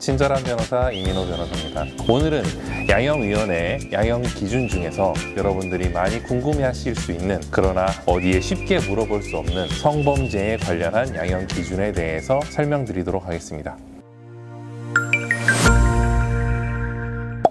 친절한 변호사 이민호 변호사입니다. 오늘은 양형위원회 양형 기준 중에서 여러분들이 많이 궁금해하실 수 있는 그러나 어디에 쉽게 물어볼 수 없는 성범죄에 관련한 양형 기준에 대해서 설명드리도록 하겠습니다.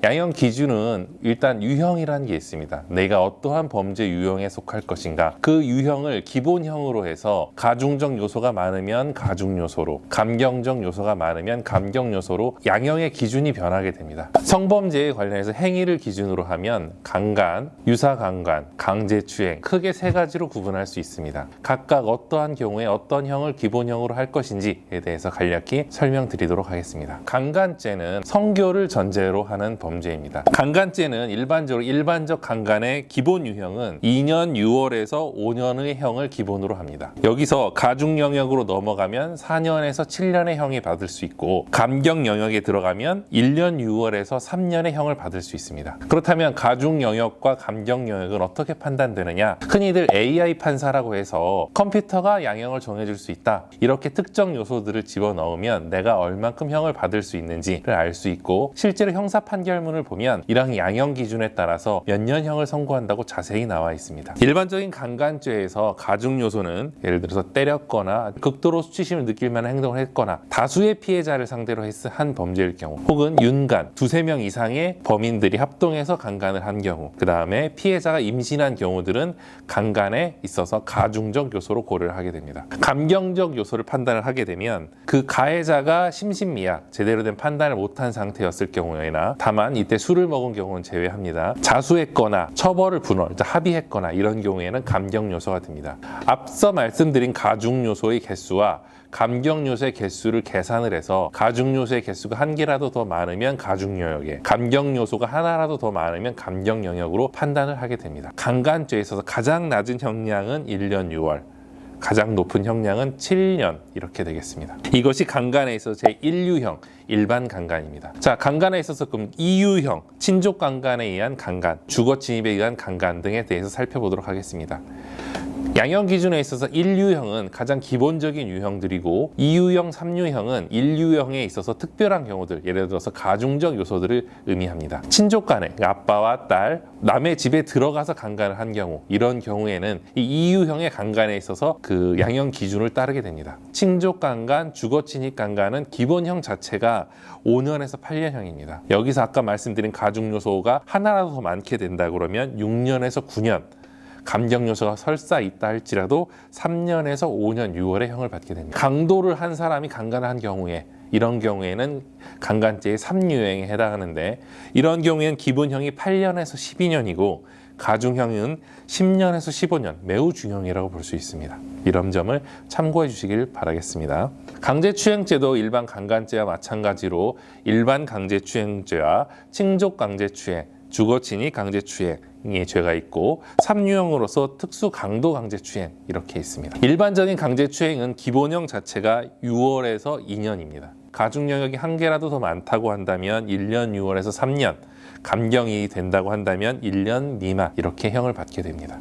양형 기준은 일단 유형이라는 게 있습니다. 내가 어떠한 범죄 유형에 속할 것인가. 그 유형을 기본형으로 해서 가중적 요소가 많으면 가중 요소로, 감경적 요소가 많으면 감경 요소로 양형의 기준이 변하게 됩니다. 성범죄에 관련해서 행위를 기준으로 하면 강간, 유사 강간, 강제추행 크게 세 가지로 구분할 수 있습니다. 각각 어떠한 경우에 어떤 형을 기본형으로 할 것인지에 대해서 간략히 설명드리도록 하겠습니다. 강간죄는 성교를 전제로 하는 범죄 입니다. 강간죄는 일반적으로 일반적 강간의 기본 유형은 2년 6월에서 5년의 형을 기본으로 합니다. 여기서 가중 영역으로 넘어가면 4년에서 7년의 형이 받을 수 있고 감경 영역에 들어가면 1년 6월에서 3년의 형을 받을 수 있습니다. 그렇다면 가중 영역과 감경 영역은 어떻게 판단되느냐? 흔히들 AI 판사라고 해서 컴퓨터가 양형을 정해줄 수 있다. 이렇게 특정 요소들을 집어넣으면 내가 얼만큼 형을 받을 수 있는지를 알 수 있고 실제로 형사 판결문 을 보면 이러한 양형 기준에 따라서 몇 년형을 선고한다고 자세히 나와 있습니다. 일반적인 강간죄에서 가중 요소는 예를 들어서 때렸거나 극도로 수치심을 느낄 만한 행동을 했거나 다수의 피해자를 상대로 했- 한 범죄일 경우 혹은 윤간 두세 명 이상의 범인들이 합동해서 강간을 한 경우 그 다음에 피해자가 임신한 경우들은 강간에 있어서 가중적 요소로 고려를 하게 됩니다. 감경적 요소를 판단을 하게 되면 그 가해자가 심신미약 제대로 된 판단을 못한 상태였을 경우에나 다만 이때 술을 먹은 경우는 제외합니다. 자수했거나 처벌을 분월, 합의했거나 이런 경우에는 감경 요소가 됩니다. 앞서 말씀드린 가중 요소의 개수와 감경 요소의 개수를 계산을 해서 가중 요소의 개수가 한 개라도 더 많으면 가중 영역에 감경 요소가 하나라도 더 많으면 감경 영역으로 판단을 하에 됩니다. 강간죄에 있어서 가장 낮은 형량은 1년 6월 가장 높은 형량은 7년 이렇게 되겠습니다. 이것이 강간에 있어서 제1유형 일반 강간입니다. 자, 강간에 있어서 그럼 2유형 친족 강간에 의한 강간, 주거 침입에 의한 강간 등에 대해서 살펴보도록 하겠습니다. 양형 기준에 있어서 1유형은 가장 기본적인 유형들이고 2유형, 3유형은 1유형에 있어서 특별한 경우들, 예를 들어서 가중적 요소들을 의미합니다. 친족 간에 그러니까 아빠와 딸, 남의 집에 들어가서 강간을 한 경우 이런 경우에는 이 2유형의 강간에 있어서 그 양형 기준을 따르게 됩니다. 친족 강간, 주거 침입 강간은 기본형 자체가 5년에서 8년형입니다. 여기서 아까 말씀드린 가중 요소가 하나라도 더 많게 된다 그러면 6년에서 9년 감경 요소가 설사 있다 할지라도 3년에서 5년 6월의 형을 받게 됩니다. 강도를 한 사람이 강간을 한 경우에 이런 경우에는 강간죄의 3유형에 해당하는데 이런 경우에는 기본형이 8년에서 12년이고 가중형은 10년에서 15년 매우 중형이라고 볼 수 있습니다. 이런 점을 참고해 주시길 바라겠습니다. 강제추행죄도 일반 강간죄와 마찬가지로 일반 강제추행죄와 칭족 강제추행, 주거침입 강제추행 의 죄가 있고 3유형으로서 특수 강도 강제추행 이렇게 있습니다. 일반적인 강제추행은 기본형 자체가 6월에서 2년입니다. 가중 영역이 한 개라도 더 많다고 한다면 1년 6월에서 3년, 감경이 된다고 한다면 1년 미만 이렇게 형을 받게 됩니다.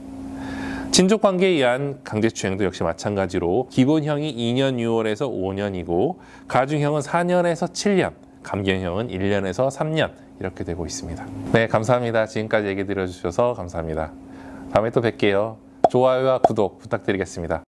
친족 관계에 의한 강제추행도 역시 마찬가지로 기본형이 2년 6월에서 5년이고 가중형은 4년에서 7년, 감경형은 1년에서 3년 이렇게 되고 있습니다. 네, 감사합니다. 지금까지 얘기 들어주셔서 감사합니다. 다음에 또 뵐게요. 좋아요와 구독 부탁드리겠습니다.